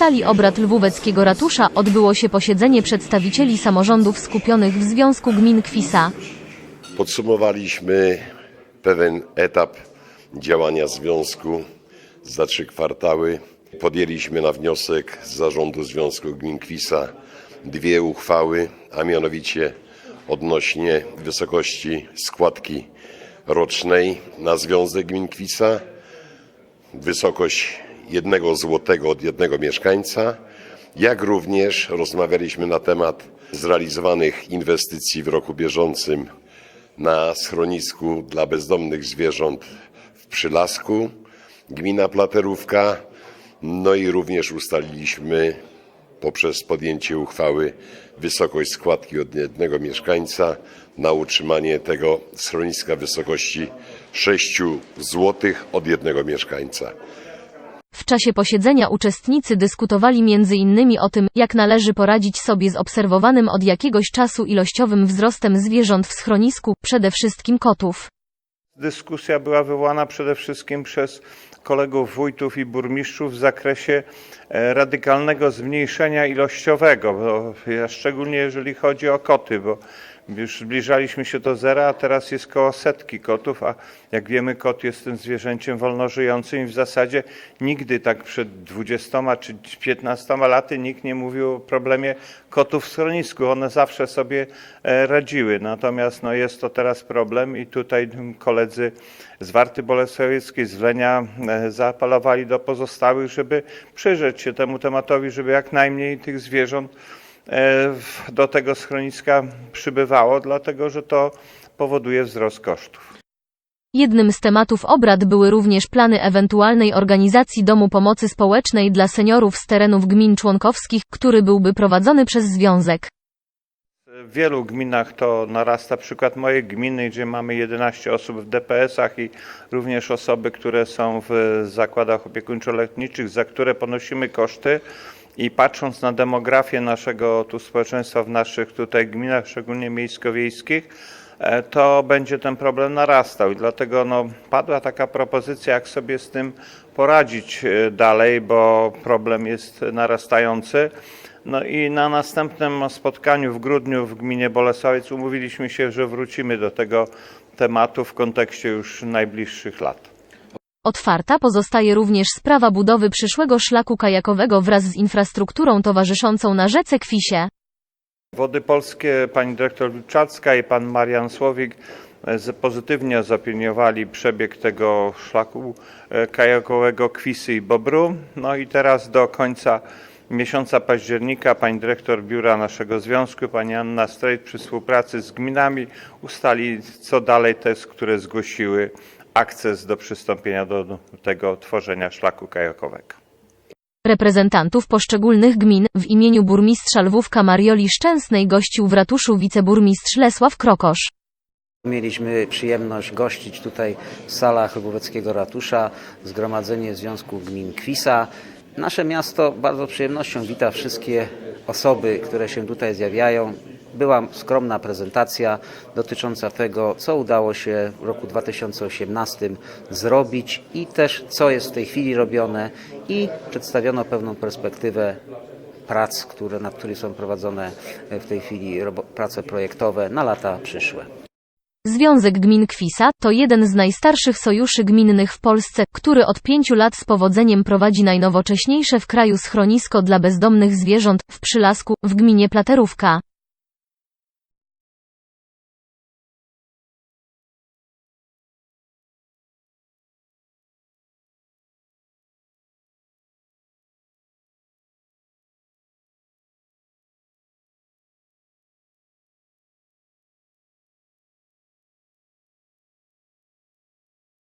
sali obrad Lwóweckiego Ratusza odbyło się posiedzenie przedstawicieli samorządów skupionych w Związku Gmin Kwisa. Podsumowaliśmy pewien etap działania związku za trzy kwartały. Podjęliśmy na wniosek zarządu Związku Gmin Kwisa dwie uchwały, a mianowicie odnośnie wysokości składki rocznej na Związek Gmin Kwisa, wysokość jednego złotego od jednego mieszkańca, jak również rozmawialiśmy na temat zrealizowanych inwestycji w roku bieżącym na schronisku dla bezdomnych zwierząt w Przylasku, gmina Platerówka, no i również ustaliliśmy poprzez podjęcie uchwały wysokość składki od jednego mieszkańca na utrzymanie tego schroniska w wysokości 6 zł od jednego mieszkańca. W czasie posiedzenia uczestnicy dyskutowali innymi o tym, jak należy poradzić sobie z obserwowanym od jakiegoś czasu ilościowym wzrostem zwierząt w schronisku, przede wszystkim kotów. Dyskusja była wywołana przede wszystkim przez kolegów wójtów i burmistrzów w zakresie e, radykalnego zmniejszenia ilościowego, bo ja szczególnie jeżeli chodzi o koty, bo już zbliżaliśmy się do zera, a teraz jest koło setki kotów, a jak wiemy kot jest tym zwierzęciem wolnożyjącym i w zasadzie nigdy tak przed 20 czy 15 laty nikt nie mówił o problemie kotów w schronisku. One zawsze sobie e, radziły, natomiast no, jest to teraz problem i tutaj mm, koledzy z Warty Bolesławieckiej, z Wlenia e, zaapelowali do pozostałych, żeby przyjrzeć się temu tematowi, żeby jak najmniej tych zwierząt do tego schroniska przybywało, dlatego że to powoduje wzrost kosztów. Jednym z tematów obrad były również plany ewentualnej organizacji Domu Pomocy Społecznej dla seniorów z terenów gmin członkowskich, który byłby prowadzony przez Związek. W wielu gminach to narasta. Przykład mojej gminy, gdzie mamy 11 osób w DPS-ach i również osoby, które są w zakładach opiekuńczo-leczniczych, za które ponosimy koszty. I patrząc na demografię naszego tu społeczeństwa w naszych tutaj gminach, szczególnie miejsko-wiejskich, e, to będzie ten problem narastał. I dlatego no, padła taka propozycja, jak sobie z tym poradzić e, dalej, bo problem jest narastający. No i na następnym spotkaniu w grudniu w gminie Bolesławiec umówiliśmy się, że wrócimy do tego tematu w kontekście już najbliższych lat. Otwarta pozostaje również sprawa budowy przyszłego szlaku kajakowego wraz z infrastrukturą towarzyszącą na rzece Kwisie. Wody Polskie, pani dyrektor Wilczacka i pan Marian Słowik e, pozytywnie zaopiniowali przebieg tego szlaku e, kajakowego Kwisy i Bobru. No i teraz do końca miesiąca października pani dyrektor biura naszego związku, pani Anna Strejt przy współpracy z gminami ustali co dalej te, które zgłosiły akces do przystąpienia do tego tworzenia szlaku kajakowego. Reprezentantów poszczególnych gmin w imieniu burmistrza Lwówka Marioli Szczęsnej gościł w ratuszu wiceburmistrz Lesław Krokosz. Mieliśmy przyjemność gościć tutaj w salach Luboweckiego Ratusza Zgromadzenie Związku Gmin Kwisa. Nasze miasto bardzo przyjemnością wita wszystkie osoby, które się tutaj zjawiają. Była skromna prezentacja dotycząca tego, co udało się w roku 2018 zrobić i też co jest w tej chwili robione i przedstawiono pewną perspektywę prac, które, nad którymi są prowadzone w tej chwili prace projektowe na lata przyszłe. Związek Gmin Kwisa to jeden z najstarszych sojuszy gminnych w Polsce, który od pięciu lat z powodzeniem prowadzi najnowocześniejsze w kraju schronisko dla bezdomnych zwierząt w Przylasku, w gminie Platerówka.